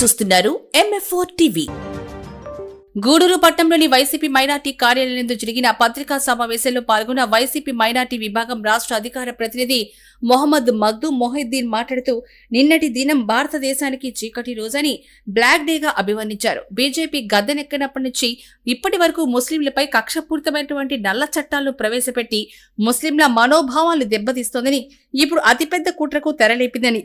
చూస్తున్నారు ఎంఎఫ్ఓ టీవీ గూడూరు పట్టణంలోని YCP minority కార్యాలయంలో జరిగిన పత్రికా సమావేశంలో పాల్గొన్న వైసీపీ మైనార్టీ విభాగం రాష్ట్ర అధికార ప్రతినిధి మొహమ్మద్ మగ్దు మొహిద్దీన్ మాట్లాడుతూ నిన్నటి దినం భారతదేశానికి చీకటి రోజని బ్లాక్ డేగా అభివర్ణించారు. బీజేపీ గద్దెనెక్కినప్పటి నుంచి ఇప్పటి వరకు ముస్లింలపై కక్షపూరితమైనటువంటి నల్ల చట్టాలను ప్రవేశపెట్టి ముస్లింల మనోభావాలు దెబ్బతీస్తోందని ఇప్పుడు అతిపెద్ద కుట్రకు తెరలేపిందని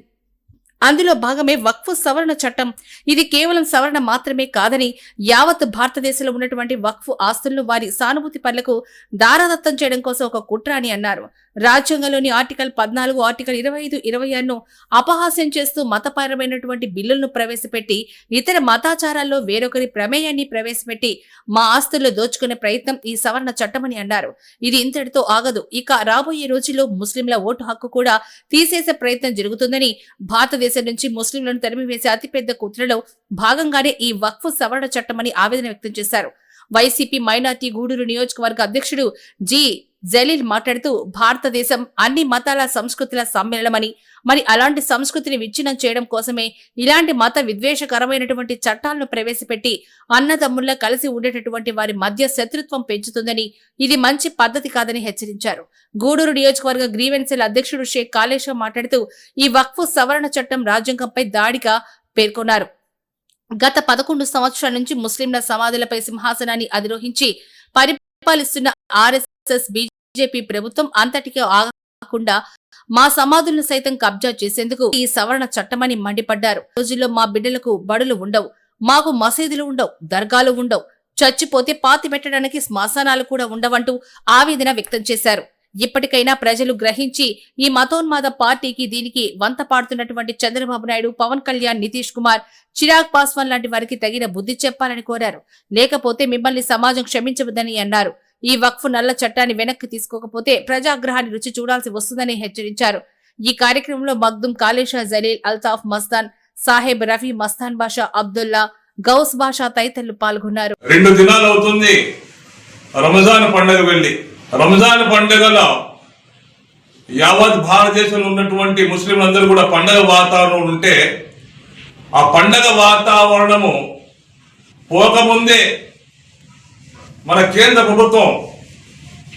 అందులో భాగమే వక్ఫ్ సవరణ చట్టం. ఇది కేవలం సవరణ మాత్రమే కాదని యావత్ భారతదేశంలో ఉన్నటువంటి వక్ఫ్ ఆస్తులను వారి సానుభూతి పనులకు దారాదత్తం చేయడం కోసం ఒక కుట్ర అని అన్నారు. రాజ్యాంగంలోని ఆర్టికల్ పద్నాలుగు ఆర్టికల్ ఇరవై ఐదు ఇరవై ఆరును అపహాస్యం చేస్తూ మతపరమైనటువంటి బిల్లులను ప్రవేశపెట్టి ఇతర మతాచారాల్లో వేరొకరి ప్రమేయాన్ని ప్రవేశపెట్టి మా ఆస్తుల్లో దోచుకునే ప్రయత్నం ఈ సవరణ చట్టమని అన్నారు. ఇది ఇంతటితో ఆగదు. ఇక రాబోయే రోజుల్లో ముస్లింల ఓటు హక్కు కూడా తీసేసే ప్రయత్నం జరుగుతుందని భారతదేశం నుంచి ముస్లింలను తరిమివేసే అతిపెద్ద కుట్రలో భాగంగానే ఈ వక్ఫ్ సవరణ చట్టమని ఆవేదన వ్యక్తం చేశారు. వైసీపీ మైనార్టీ గూడూరు నియోజకవర్గ అధ్యక్షుడు జి జలీల్ మాట్లాడుతూ భారతదేశం అన్ని మతాల సంస్కృతుల సమ్మేళనమని మరి అలాంటి సంస్కృతిని విచ్ఛిన్నం చేయడం కోసమే ఇలాంటి మత విద్వేషకరమైనటువంటి చట్టాలను ప్రవేశపెట్టి అన్నదమ్ముల్లా కలిసి ఉండేటటువంటి వారి మధ్య శత్రుత్వం పెంచుతుందని ఇది మంచి పద్ధతి కాదని హెచ్చరించారు. గూడూరు నియోజకవర్గ గ్రీవెన్సీల అధ్యక్షుడు షేక్ కాళేశ్వర్ మాట్లాడుతూ ఈ వక్ఫ్ సవరణ చట్టం రాజ్యాంగంపై దాడిగా పేర్కొన్నారు. గత పదకొండు సంవత్సరాల నుంచి ముస్లింల సమాధులపై సింహాసనాన్ని అధిరోహించి పరిపాలిస్తున్న ఆర్ఎస్ఎస్ బీజేపీ ప్రభుత్వం అంతటికి ఆగకుండా మా సమాధులను సైతం కబ్జా చేసేందుకు ఈ సవరణ చట్టమని మండిపడ్డారు. రోజుల్లో మా బిడ్డలకు బడులు ఉండవు మాకు మసీదులు ఉండవు దర్గాలు ఉండవు. చచ్చిపోతే పాతి పెట్టడానికి శ్మశానాలు కూడా ఉండవంటూ ఆవేదన వ్యక్తం చేశారు. ఇప్పటికైనా ప్రజలు గ్రహించి ఈ మతోన్మాద పార్టీకి దీనికి వంత పాడుతున్నటువంటి చంద్రబాబు నాయుడు పవన్ కళ్యాణ్ నితీష్ కుమార్ చిరాగ్ పాస్వాన్ లాంటి వారికి తగిన బుద్ధి చెప్పాలని కోరారు. లేకపోతే మిమ్మల్ని సమాజం క్షమించవద్దని అన్నారు. ఈ వక్ఫ్ నల్ల చట్టాన్ని వెనక్కి తీసుకోకపోతే ప్రజాగ్రహాన్ని రుచి చూడాల్సి వస్తుందని హెచ్చరించారు. ఈ కార్యక్రమంలో మగ్దుం కాలేషా జలీల్ అల్తాఫ్ మస్తాన్ సాహెబ్ రఫీ మస్తాన్ బాషా అబ్దుల్లా గౌస్ బాషా తదితరులు పాల్గొన్నారు. రెండు దినాలు అవుతుంది. రమజాన్ పండుగ వెళ్ళి రంజాన్ పండుగలో యావత్ భారతదేశంలో ఉన్నటువంటి ముస్లింలందరూ కూడా పండగ వాతావరణం ఉంటే ఆ పండగ వాతావరణము పోకముందే మన కేంద్ర ప్రభుత్వం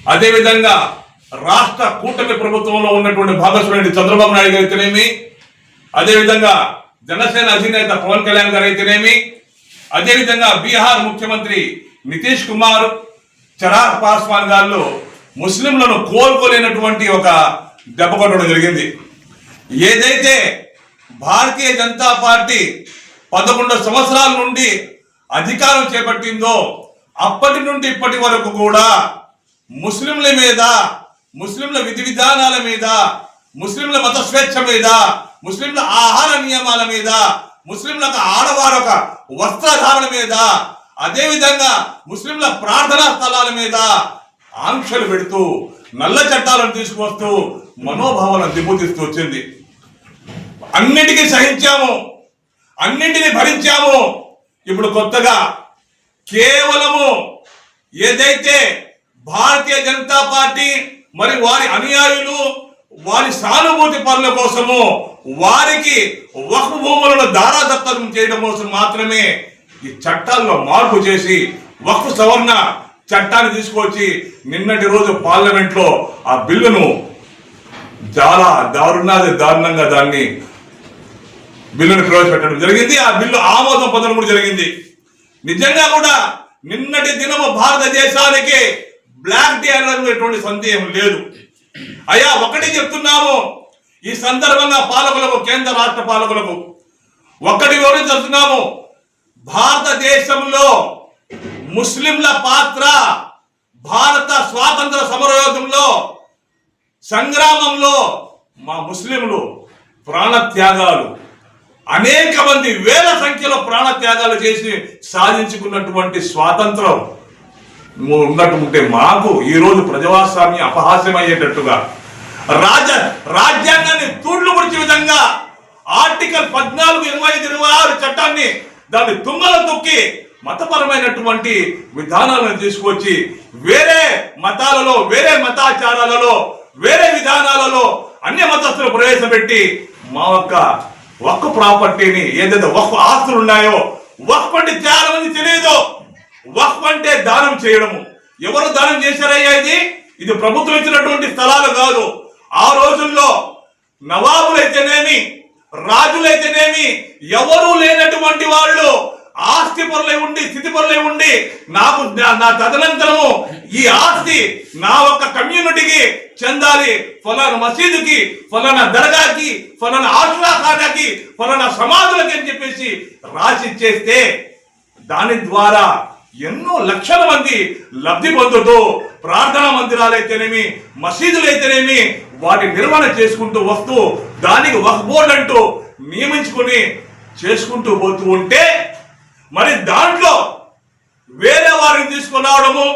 అదేవిధంగా రాష్ట్ర కూటమి ప్రభుత్వంలో ఉన్నటువంటి భాగస్వామి చంద్రబాబు నాయుడు గారు అయితేనేమి అదేవిధంగా జనసేన అధినేత పవన్ కళ్యాణ్ గారు అయితేనేమి అదేవిధంగా బీహార్ ముఖ్యమంత్రి నితీష్ కుమార్ చరార్ పాస్వాన్ గారు ముస్లింలను కోలుకోలేనటువంటి ఒక దెబ్బ కొట్టడం జరిగింది. ఏదైతే భారతీయ జనతా పార్టీ పదకొండు సంవత్సరాల నుండి అధికారం చేపట్టిందో అప్పటి నుండి ఇప్పటి వరకు కూడా ముస్లింల మీద ముస్లింల విధి విధానాల మీద ముస్లింల మత స్వేచ్ఛ మీద ముస్లింల ఆహార నియమాల మీద ముస్లింలకు ఆడవారు ఒక వస్త్రధారణ మీద అదేవిధంగా ముస్లింల ప్రార్థనా స్థలాల మీద ఆంక్షలు పెడుతూ నల్ల చట్టాలను తీసుకువస్తూ మనోభావాలను దిబ్బతీస్తూ వచ్చింది. అన్నిటికీ సహించాము. అన్నింటినీ భరించాము. ఇప్పుడు కొత్తగా కేవలము ఏదైతే భారతీయ జనతా పార్టీ మరి వారి అనుయాయులు వారి సానుభూతి పనుల కోసము వారికి వక్ఫ్ భూములను దారాదత్తం చేయడం కోసం మాత్రమే ఈ చట్టాల్లో మార్పు చేసి వక్ఫ్ సవరణ చట్టాన్ని తీసుకొచ్చి నిన్నటి రోజు పార్లమెంట్లో ఆ బిల్లును చాలా దారుణాది దారుణంగా దాన్ని బిల్లును ప్రవేశపెట్టడం జరిగింది. ఆ బిల్లు ఆమోదం పొందడం కూడా జరిగింది. నిజంగా కూడా నిన్నటి దినము భారతదేశానికి బ్లాక్ డే అనేటువంటి సందేహం లేదు. అయ్యా ఒకటి చెప్తున్నాము. ఈ సందర్భంగా పాలకులకు కేంద్ర రాష్ట్ర పాలకులకు ఒక్కటి వివరించుతున్నాము భారతదేశంలో ముస్లింల పాత్ర భారత స్వాతంత్ర సమరయోధంలో సంగ్రామంలో మా ముస్లింలు ప్రాణత్యాగాలు. అనేక మంది వేల సంఖ్యలో ప్రాణత్యాగాలు చేసి సాధించుకున్నటువంటి స్వాతంత్రం ఉన్నట్టుంటే మాకు ఈరోజు రోజు ప్రజాస్వామ్యం అపహాస్యం అయ్యేటట్టుగా రాజ రాజ్యాంగాన్ని తూడ్లు పొడిచే విధంగా ఆర్టికల్ పద్నాలుగు ఇరవై ఐదు ఇరవై ఆరు చట్టాన్ని దాన్ని తుంగలో తొక్కి మతపరమైనటువంటి విధానాలను తీసుకొచ్చి వేరే మతాలలో వేరే మతాచారాలలో వేరే విధానాలలో అన్య మతస్థులు ప్రవేశపెట్టి మా యొక్క ఒక్క ప్రాపర్టీని ఏదైతే ఒక్క ఆస్తులు ఉన్నాయో వక్ఫ్ అంటే చేయాలని తెలియదు. వక్ఫ్ అంటే దానం చేయడము. ఎవరు దానం చేశారయ్యా ఇది? ఇది ప్రభుత్వం ఇచ్చినటువంటి స్థలాలు కాదు. ఆ రోజుల్లో నవాబులైతేనేమి రాజులైతేనేమి? ఎవరూ లేనటువంటి వాళ్ళు ఆస్తి పొరలై ఉండి స్థితి పొరలై ఉండి నాకు నా- నా తదనంతరము ఈ ఆస్తి నా ఒక్క కమ్యూనిటీకి చెందాలి. ఫలానా మసీదుకి ఫలానా దర్గాకి ఫలానా ఆశ్రాఖానాకి ఫలానా సమాధులకి అని చెప్పేసి రాసి చేస్తే దాని ద్వారా ఎన్నో లక్షల మంది లబ్ధి పొందుతూ ప్రార్థనా మందిరాలైతేనేమి మసీదులైతేనేమి వాటి నిర్వహణ చేసుకుంటూ వస్తూ దానికి వక్ బోర్డు అంటూ నియమించుకుని చేసుకుంటూ పోతూ ఉంటే మరి దాంట్లో వేరే వారిని తీసుకురావడము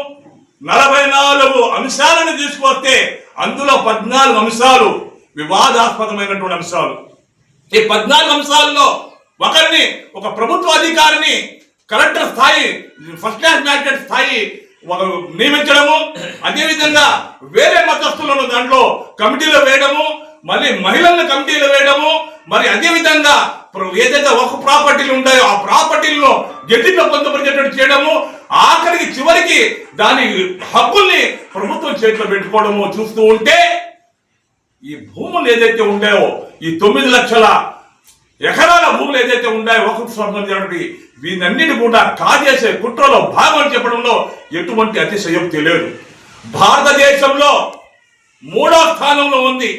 నలభై నాలుగు అంశాలను తీసుకొస్తే అందులో పద్నాలుగు అంశాలు వివాదాస్పదమైనటువంటి అంశాలు. ఈ పద్నాలుగు అంశాల్లో ఒకరిని ఒక ప్రభుత్వ అధికారిని కలెక్టర్ స్థాయి ఫస్ట్ క్లాస్ మ్యాజిస్ట్రేట్ స్థాయి నియమించడము అదేవిధంగా వేరే మతస్థులను దాంట్లో కమిటీలో వేయడము మళ్ళీ మహిళలను కమిటీలో వేయడము మరి అదే విధంగా ఏదైతే ఒక ప్రాపర్టీలు ఉంటాయో ఆ ప్రాపర్టీలను జడ్జిలో పొందుపరిచేటట్టు చేయడము ఆఖరికి చివరికి దాని హక్కుల్ని ప్రభుత్వం చేతిలో పెట్టుకోవడము చూస్తూ ఉంటే ఈ భూములు ఏదైతే ఉంటాయో ఈ తొమ్మిది లక్షల ఎకరాల భూములు ఏదైతే ఉన్నాయో ఒక సంబంధించినటువంటి వీనన్నిటి కూడా కాజేసే కుట్రలో భాగం చెప్పడంలో ఎటువంటి అతిశయోక్తి లేదు భారతదేశంలో మూడో స్థానంలో ఉంది.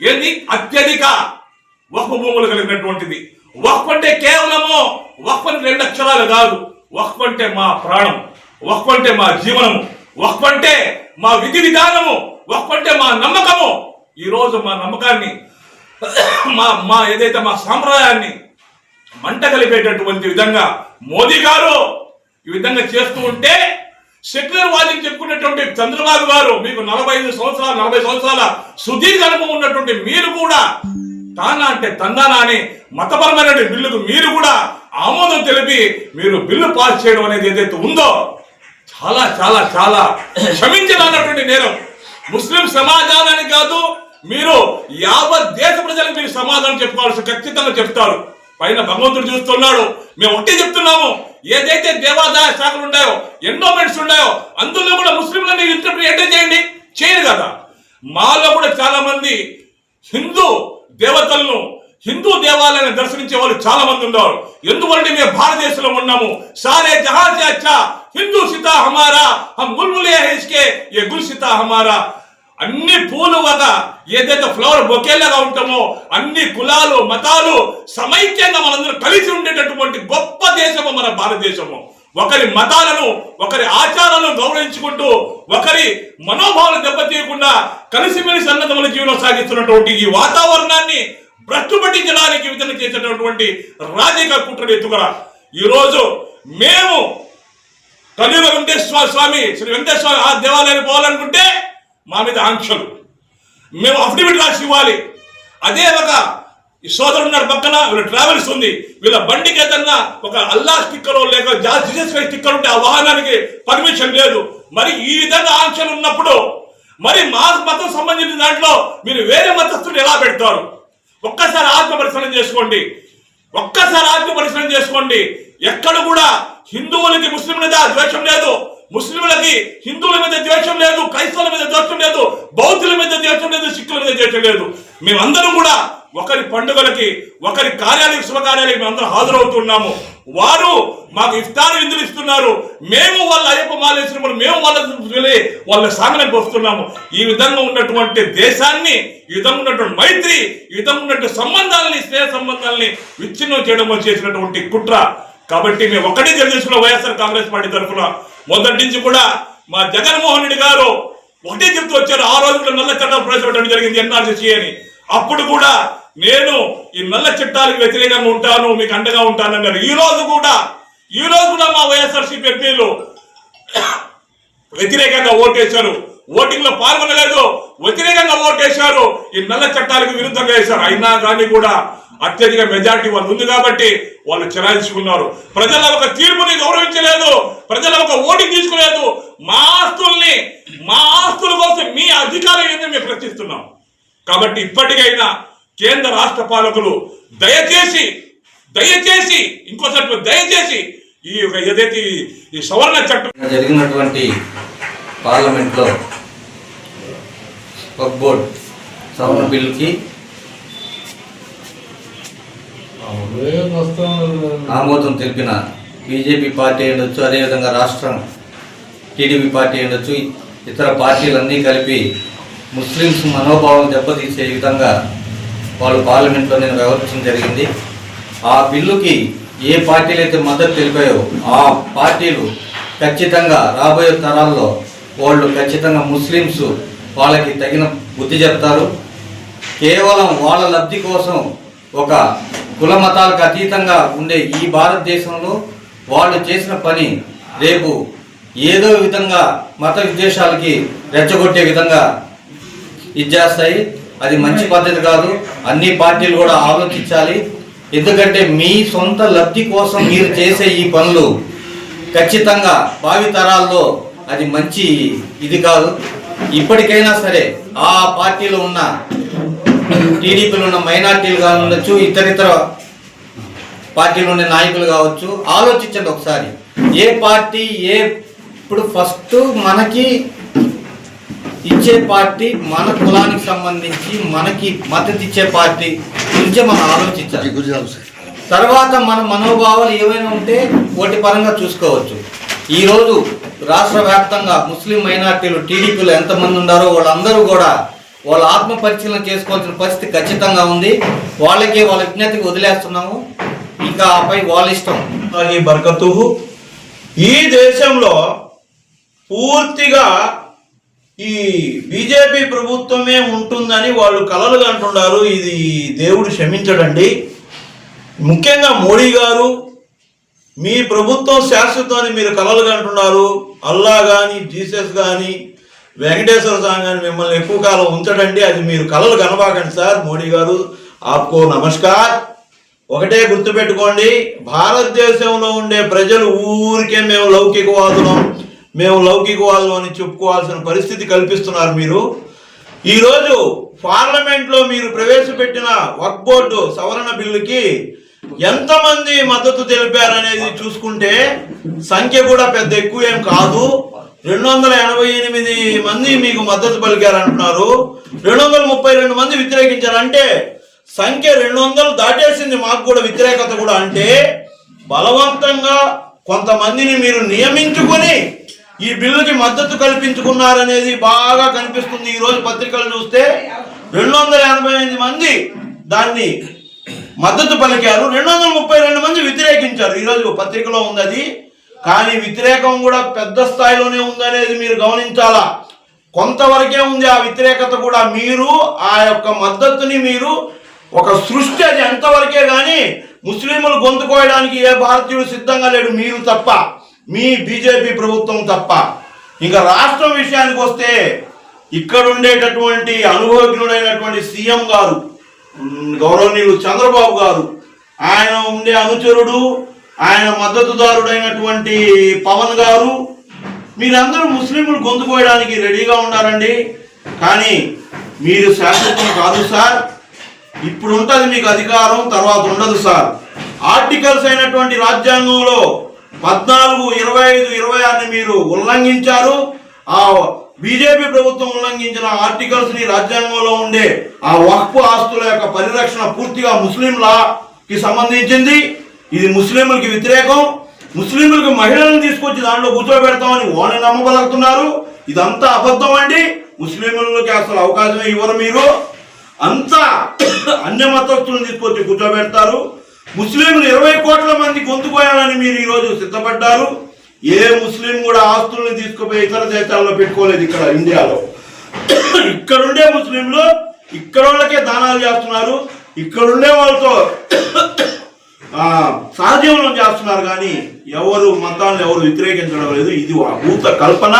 ఏది అత్యధిక వక్ఫ్ భూములు కలిగినటువంటిది. వక్ఫ్ అంటే కేవలము వక్ఫ్ అంటే రెండు అక్షరాలు కాదు. వక్ఫ్ అంటే మా ప్రాణం వక్ఫ్ అంటే మా జీవనము వక్ఫ్ అంటే మా విధి విధానము వక్ఫ్ అంటే మా నమ్మకము. ఈరోజు మా నమ్మకాన్ని మా మా ఏదైతే మా సాంప్రదాయాన్ని మంట కలిపేటటువంటి విధంగా మోదీ గారు ఈ విధంగా చేస్తూ ఉంటే సెక్యులర్ వాదిని చెప్పుకున్నటువంటి చంద్రబాబు గారు మీకు నలభై ఐదు సంవత్సరాలు నలభై సంవత్సరాల సుదీర్ఘ అనుభవం ఉన్నటువంటి మీరు కూడా తానా అంటే తందానా అని మతపరమైన బిల్లుకు మీరు కూడా ఆమోదం తెలిపి మీరు బిల్లు పాస్ చేయడం అనేది ఏదైతే ఉందో చాలా చాలా చాలా క్షమించదన్నటువంటి నేరం. ముస్లిం సమాజానికి కాదు మీరు యావత్ దేశ ప్రజలకు మీరు సమాధానం చెప్పుకోవాల్సి ఖచ్చితంగా చెప్తారు. పైన భగవంతుడు చూస్తున్నాడు. మేము ఒకటే చెప్తున్నాము. ఏదైతే దేవాదాయ శాఖలు ఉన్నాయో ఎండోమెంట్స్ ఉన్నాయో అందులో కూడా ముస్లింలని ఇంటర్ప్రిట్ చేయండి. చేయరు కదా. మాలో కూడా చాలా మంది హిందూ దేవతలను హిందూ దేవాలయాన్ని దర్శించే వాళ్ళు చాలా మంది ఉన్నారు. ఎందుకంటే మేము భారతదేశంలో ఉన్నాము. సారే జహాజ్ అచ్చా హిందూ సితా హమారా హమ్ బుల్బులే హై ఏ గుల్ సితా హమారా అన్ని పూలు వగ ఏదైతే ఫ్లవర్ బొకేలాగా ఉంటామో అన్ని కులాలు మతాలు సమైక్యంగా మనందరూ కలిసి ఉండేటటువంటి గొప్ప దేశము మన భారతదేశము. ఒకరి మతాలను ఒకరి ఆచారాలను గౌరవించుకుంటూ ఒకరి మనోభావాలు దెబ్బతీయకుండా కలిసిమెలిసి అన్నదముల జీవనం సాగిస్తున్నటువంటి ఈ వాతావరణాన్ని భ్రష్టు విధంగా చేసేటటువంటి రాజకీయ కుట్రలు ఎత్తుగల ఈరోజు మేము కలియుగ వెంకటేశ్వర స్వామి శ్రీ వెంకటేశ్వర ఆ దేవాలయానికి పోవాలనుకుంటే మా మీద ఆంక్షలు. మేము అఫిడవిట్ రాసి ఇవ్వాలి. అదే ఒక ఈ సోదరు ఉన్నారు పక్కన వీళ్ళ ట్రావెల్స్ ఉంది. వీళ్ళ బండికి ఏదన్నా ఒక అల్లా స్టిక్కర్ లేక జీసస్ క్రైస్ట్ స్టిక్కర్ ఉంటే ఆ వాహనానికి పర్మిషన్ లేదు. మరి ఈ విధంగా ఆంక్షలు ఉన్నప్పుడు మరి మా మతం సంబంధించిన దాంట్లో మీరు వేరే మతస్థులు ఎలా పెడతారు? ఒక్కసారి ఆత్మ పరిశీలన చేసుకోండి. ఒక్కసారి ఆత్మ పరిశీలన చేసుకోండి. ఎక్కడ కూడా హిందువులకి ముస్లింల మీద ద్వేషం లేదు. ముస్లింలకి హిందువుల మీద ద్వేషం లేదు క్రైస్తవుల మీద ద్వేషం లేదు బౌద్ధుల మీద ద్వేషం లేదు సిక్కుల మీద ద్వేషం లేదు. మేమందరం కూడా ఒకరి పండుగలకి ఒకరి కార్యాలయ శుభకార్యాలకి మేమందరం హాజరవుతున్నాము. వారు మాకు ఇఫ్తార్ విందులు ఇస్తున్నారు. మేము వాళ్ళ అయ్యప్ప మాలేసినప్పుడు మేము వాళ్ళ వెళ్ళి వాళ్ళ సాగనకు వస్తున్నాము. ఈ విధంగా ఉన్నటువంటి దేశాన్ని ఈ విధంగా ఉన్నటువంటి మైత్రి ఈ విధంగా ఉన్నటువంటి సంబంధాలని స్నేహ సంబంధాలని విచ్ఛిన్నం చేయడం చేసినటువంటి కుట్ర. కాబట్టి మేము ఒకటే తెలుసుకున్న వైఎస్ఆర్ కాంగ్రెస్ పార్టీ తరఫున మొదటి నుంచి కూడా మా జగన్మోహన్ రెడ్డి గారు ఒకటే చెప్తూ వచ్చారు ఆ రోజు కూడా నల్ల చట్టాలు ప్రవేశపెట్టడం జరిగింది ఎన్ఆర్సీ అని. అప్పుడు కూడా నేను ఈ నల్ల చట్టాలకు వ్యతిరేకంగా ఉంటాను మీకు అండగా ఉంటాను అన్నారు. ఈ రోజు కూడా ఈ రోజు కూడా మా వైఎస్ఆర్సీపీ ఎంపీలు వ్యతిరేకంగా ఓటేశారు. ఓటింగ్లో పాల్గొనలేదు వ్యతిరేకంగా ఓటేశారు ఈ నల్ల చట్టాలకు విరుద్ధంగా వేశారు. అయినా కానీ కూడా అత్యధిక మెజార్టీ వాళ్ళు ఉంది కాబట్టి వాళ్ళు చెలాయించుకున్నారు. ప్రజల ఒక తీర్పుని గౌరవించలేదు. ప్రజల ఒక ఓటింగ్ తీసుకోలేదు. మా ఆస్తుల్ని మా ఆస్తుల కోసం మీ అధికారం ఏంటని మేము ప్రశ్నిస్తున్నాం. కాబట్టి ఇప్పటికైనా కేంద్ర రాష్ట్ర పాలకులు దయచేసి దయచేసి ఇంకోసారి దయచేసి ఈ యొక్క ఏదైతే ఈ- సవరణ చట్టం జరిగినటువంటి పార్లమెంట్లో ఒక బోర్డ్ సవరణ బిల్లుకి ఆమోదం తెలిపిన బీజేపీ పార్టీ ఉండొచ్చు అదేవిధంగా రాష్ట్రం టీడీపీ పార్టీ ఉండొచ్చు ఇతర పార్టీలన్నీ కలిపి ముస్లిమ్స్ మనోభావం దెబ్బతీసే విధంగా వాళ్ళు పార్లమెంట్లో నేను వ్యవహరించడం జరిగింది. ఆ బిల్లుకి ఏ పార్టీలు అయితే మద్దతు తెలిపాయో ఆ పార్టీలు ఖచ్చితంగా రాబోయే తరాల్లో వాళ్ళు ఖచ్చితంగా ముస్లిమ్స్ వాళ్ళకి తగిన బుద్ధి చెప్తారు. కేవలం వాళ్ళ లబ్ధి కోసం ఒక కుల మతాలకు అతీతంగా ఉండే ఈ భారతదేశంలో వాళ్ళు చేసిన పని రేపు ఏదో విధంగా మత విద్వేషాలకి రెచ్చగొట్టే విధంగా ఇచ్చేస్తాయి. అది మంచి పద్ధతి కాదు. అన్ని పార్టీలు కూడా ఆలోచించాలి. ఎందుకంటే మీ సొంత లబ్ధి కోసం మీరు చేసే ఈ పనులు ఖచ్చితంగా భావితరాల్లో అది మంచి ఇది కాదు. ఇప్పటికైనా సరే ఆ పార్టీలో ఉన్న టీడీపీలో ఉన్న మైనార్టీలు కావచ్చు ఇతర ఇతర పార్టీలో ఉండే నాయకులు కావచ్చు. ఆలోచించండి ఒకసారి. ఏ పార్టీ ఏ ఇప్పుడు ఫస్ట్ మనకి ఇచ్చే పార్టీ మన కులానికి సంబంధించి మనకి మద్దతు ఇచ్చే పార్టీ గురించే మనం ఆలోచించాలి. తర్వాత మన మనోభావాలు ఏమైనా ఉంటే ఓటి పరంగా చూసుకోవచ్చు. ఈరోజు రాష్ట్ర వ్యాప్తంగా ముస్లిం మైనార్టీలు టీడీపీలో ఎంతమంది ఉన్నారో వాళ్ళందరూ కూడా వాళ్ళ ఆత్మ పరిశీలన చేసుకోవాల్సిన పరిస్థితి ఖచ్చితంగా ఉంది. వాళ్ళకి వాళ్ళ విజ్ఞతకి వదిలేస్తున్నాము. ఇంకా ఆపై వాళ్ళ ఇష్టం. అల్లాహి బర్కతుహు. ఈ దేశంలో పూర్తిగా ఈ బీజేపీ ప్రభుత్వమే ఉంటుందని వాళ్ళు కలలు అంటున్నారు ఇది దేవుడు క్షమించడండి. ముఖ్యంగా మోడీ గారు మీ ప్రభుత్వం శాశ్వతం అని మీరు కలలు అంటున్నారు. అల్లా కానీ జీసస్ కానీ వెంకటేశ్వర స్వామి గారు మిమ్మల్ని ఎక్కువ కాలం ఉంచడండి. అది మీరు కలలు కనబాకండి సార్. మోడీ గారు ఆప్కో నమస్కార్. ఒకటే గుర్తుపెట్టుకోండి భారతదేశంలో ఉండే ప్రజలు ఊరికే మేము లౌకికవాదులం. మేము లౌకికవాదులం అని చెప్పుకోవాల్సిన పరిస్థితి కల్పిస్తున్నారు మీరు. ఈరోజు పార్లమెంట్లో మీరు ప్రవేశపెట్టిన వర్క్ బోర్డు సవరణ బిల్లుకి ఎంతమంది మద్దతు తెలిపారనేది చూసుకుంటే సంఖ్య కూడా పెద్ద ఎక్కువ ఏం కాదు. రెండు వందల ఎనభై ఎనిమిది మంది మీకు మద్దతు పలికారంటున్నారు. రెండు వందల ముప్పై రెండు మంది వ్యతిరేకించారు అంటే సంఖ్య రెండు వందలు దాటేసింది మాకు కూడా వ్యతిరేకత కూడా అంటే బలవంతంగా కొంతమందిని మీరు నియమించుకొని ఈ బిల్లుకి మద్దతు కల్పించుకున్నారనేది బాగా కనిపిస్తుంది. ఈరోజు పత్రికలు చూస్తే రెండు వందల ఎనభై ఎనిమిది మంది దాన్ని మద్దతు పలికారు. రెండు వందల ముప్పై రెండు మంది వ్యతిరేకించారు. ఈరోజు పత్రికలో ఉంది అది. కానీ వ్యతిరేకం కూడా పెద్ద స్థాయిలోనే ఉందనేది మీరు గమనించాలా? కొంతవరకే ఉంది ఆ వ్యతిరేకత కూడా మీరు ఆ యొక్క మద్దతుని మీరు ఒక సృష్టి అది ఎంతవరకే కానీ ముస్లింలు గొంతు కోయడానికి ఏ భారతీయుడు సిద్ధంగా లేడు మీరు తప్ప. మీ బీజేపీ ప్రభుత్వం తప్ప. ఇంకా రాష్ట్రం విషయానికి వస్తే ఇక్కడ ఉండేటటువంటి అనుభవజ్ఞుడైనటువంటి సీఎం గారు గౌరవనీయులు చంద్రబాబు గారు ఆయన ఉండే అనుచరుడు ఆయన మద్దతుదారుడైనటువంటి పవన్ గారు మీరందరూ ముస్లింలు గొంతు పోయడానికి రెడీగా ఉన్నారండి. కానీ మీరు శాశ్వతం కాదు సార్. ఇప్పుడు ఉంటుంది మీకు అధికారం తర్వాత ఉండదు సార్. ఆర్టికల్స్ అయినటువంటి రాజ్యాంగంలో పద్నాలుగు ఇరవై ఐదు ఇరవై ఆరుని మీరు ఉల్లంఘించారు. ఆ బీజేపీ ప్రభుత్వం ఉల్లంఘించిన ఆర్టికల్స్ని రాజ్యాంగంలో ఉండే ఆ వక్ఫ్ ఆస్తుల యొక్క పరిరక్షణ పూర్తిగా ముస్లింలకి సంబంధించింది. ఇది ముస్లింలకి వ్యతిరేకం ముస్లింలకు మహిళలను తీసుకొచ్చి దాంట్లో కూర్చోబెడతామని ఓని నమ్మగలుగుతున్నారు ఇదంతా అబద్ధం అండి. ముస్లింలకి అసలు అవకాశం ఇవ్వరు మీరు. అంతా అన్య మతస్థులను తీసుకొచ్చి కూర్చోబెడతారు. ముస్లింలు ఇరవై కోట్ల మంది గొంతుకోయాలని మీరు ఈరోజు సిద్ధపడ్డారు. ఏ ముస్లిం కూడా ఆస్తుల్ని తీసుకుపోయి ఇతర దేశాల్లో పెట్టుకోలేదు ఇక్కడ ఇండియాలో. ఇక్కడుండే ముస్లింలు ఇక్కడ వాళ్ళకే దానాలు చేస్తున్నారు. ఇక్కడుండే వాళ్ళతో సహజీవనం చేస్తున్నారు కానీ ఎవరు మతాలను ఎవరు వ్యతిరేకించడం లేదు. ఇది ఆ భూత కల్పన.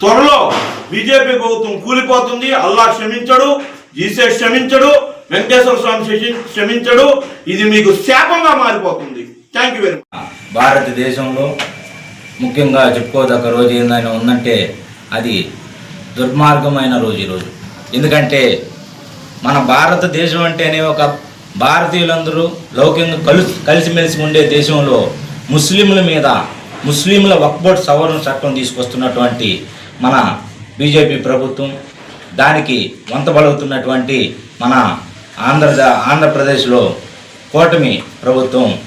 త్వరలో బీజేపీ ప్రభుత్వం కూలిపోతుంది. అల్లా క్షమించడు జీసే క్షమించడు వెంకటేశ్వర స్వామి క్షమించడు. ఇది మీకు శాపంగా మారిపోతుంది. థ్యాంక్ యూ వెరీ మచ్ భారతదేశంలో ముఖ్యంగా చెప్పుకోదగ్గ రోజు ఏందని ఉందంటే అది దుర్మార్గమైన రోజు ఈరోజు ఎందుకంటే మన భారతదేశం అంటేనే ఒక భారతీయులందరూ లౌకికంగా కలిసి కలిసిమెలిసి ఉండే దేశంలో ముస్లింల మీద ముస్లింల వక్బోట్ సవరణ చట్టం తీసుకొస్తున్నటువంటి మన బీజేపీ ప్రభుత్వం దానికి వంతబడుతున్నటువంటి మన ఆంధ్ర ఆంధ్రప్రదేశ్లో కూటమి ప్రభుత్వం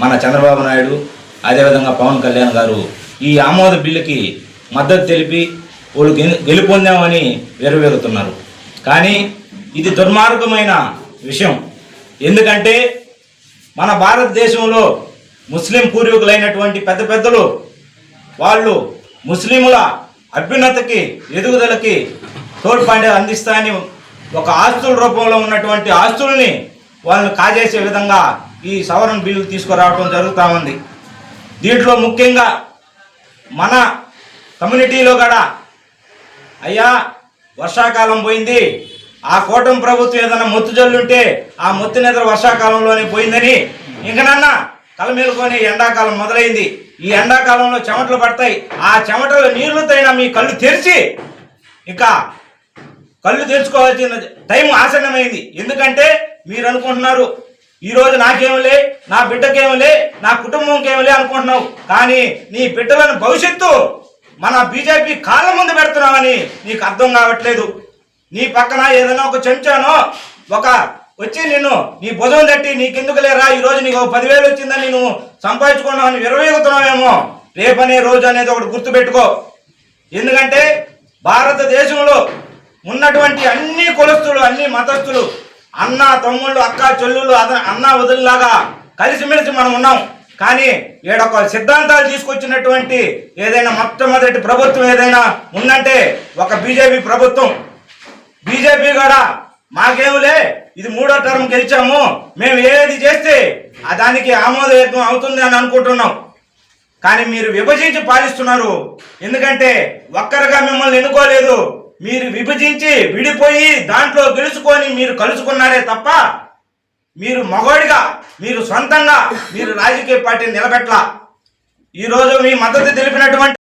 మన చంద్రబాబు నాయుడు అదేవిధంగా పవన్ కళ్యాణ్ గారు ఈ ఆమోద బిల్లుకి మద్దతు తెలిపి వాళ్ళు గెలుపొందామని వెరవేరుతున్నారు. కానీ ఇది దుర్మార్గమైన విషయం. ఎందుకంటే మన భారతదేశంలో ముస్లిం పూర్వీకులైనటువంటి పెద్ద పెద్దలు వాళ్ళు ముస్లింల అభ్యున్నతకి ఎదుగుదలకి తోడ్పాటు అందిస్తాయని ఒక ఆస్తుల రూపంలో ఉన్నటువంటి ఆస్తుల్ని వాళ్ళని కాజేసే విధంగా ఈ సవరణ బిల్లు తీసుకురావడం జరుగుతూ ఉంది. దీంట్లో ముఖ్యంగా మన కమ్యూనిటీలో కూడా అయ్యా వర్షాకాలం పోయింది ఆ కూటమి ప్రభుత్వం ఏదైనా మొత్తు జల్లుంటే ఆ మొత్తు నిద్ర వర్షాకాలంలోనే పోయిందని. ఇంకనన్నా కలమేలుకొని ఎండాకాలం మొదలైంది. ఈ ఎండాకాలంలో చెమటలు పడతాయి. ఆ చెమటలు నీళ్ళతోైనా మీ కళ్ళు తెరిచి ఇంకా కళ్ళు తెరుచుకోవాల్సిన టైం ఆసన్నమైంది. ఎందుకంటే మీరు అనుకుంటున్నారు ఈ రోజు నాకేమలే నా బిడ్డకేమలే నా కుటుంబంకేమలే అనుకుంటున్నావు. కానీ నీ బిడ్డలను భవిష్యత్తు మన బీజేపీ కాళ్ళ ముందు పెడుతున్నామని నీకు అర్థం కావట్లేదు. నీ పక్కన ఏదైనా ఒక చెంచానో ఒక వచ్చి నిన్ను నీ భుజం తట్టి నీకెందుకు లేరా? ఈ రోజు నీకు ఒక పదివేలు వచ్చిందని నువ్వు సంపాదించుకున్నావని విరవేగుతున్నావేమో. రేపనే రోజు అనేది ఒకటి గుర్తుపెట్టుకో. ఎందుకంటే భారతదేశంలో ఉన్నటువంటి అన్ని కులస్తులు అన్ని మతస్థులు అన్న తమ్ముళ్ళు అక్క చెల్లుళ్ళు అద అన్న వదుల్లాగా కలిసిమెలిసి మనం ఉన్నాం. కానీ ఈడొక సిద్ధాంతాలు తీసుకొచ్చినటువంటి ఏదైనా మొట్టమొదటి ప్రభుత్వం ఏదైనా ఉందంటే ఒక బీజేపీ ప్రభుత్వం. బీజేపీ కూడా మాకేములే ఇది మూడో టర్మ్ గెలిచాము. మేము ఏది చేస్తే ఆ దానికి ఆమోదయత్వం అవుతుంది అని అనుకుంటున్నాం. కానీ మీరు విభజించి పాలిస్తున్నారు. ఎందుకంటే ఒక్కరుగా మిమ్మల్ని ఎన్నుకోలేదు. మీరు విభజించి విడిపోయి దాంట్లో గెలుచుకొని మీరు కలుసుకున్నారే తప్ప మీరు మగోడిగా మీరు సొంతంగా మీరు రాజకీయ పార్టీని నిలబెట్ల ఈరోజు మీ మద్దతు తెలిపినటువంటి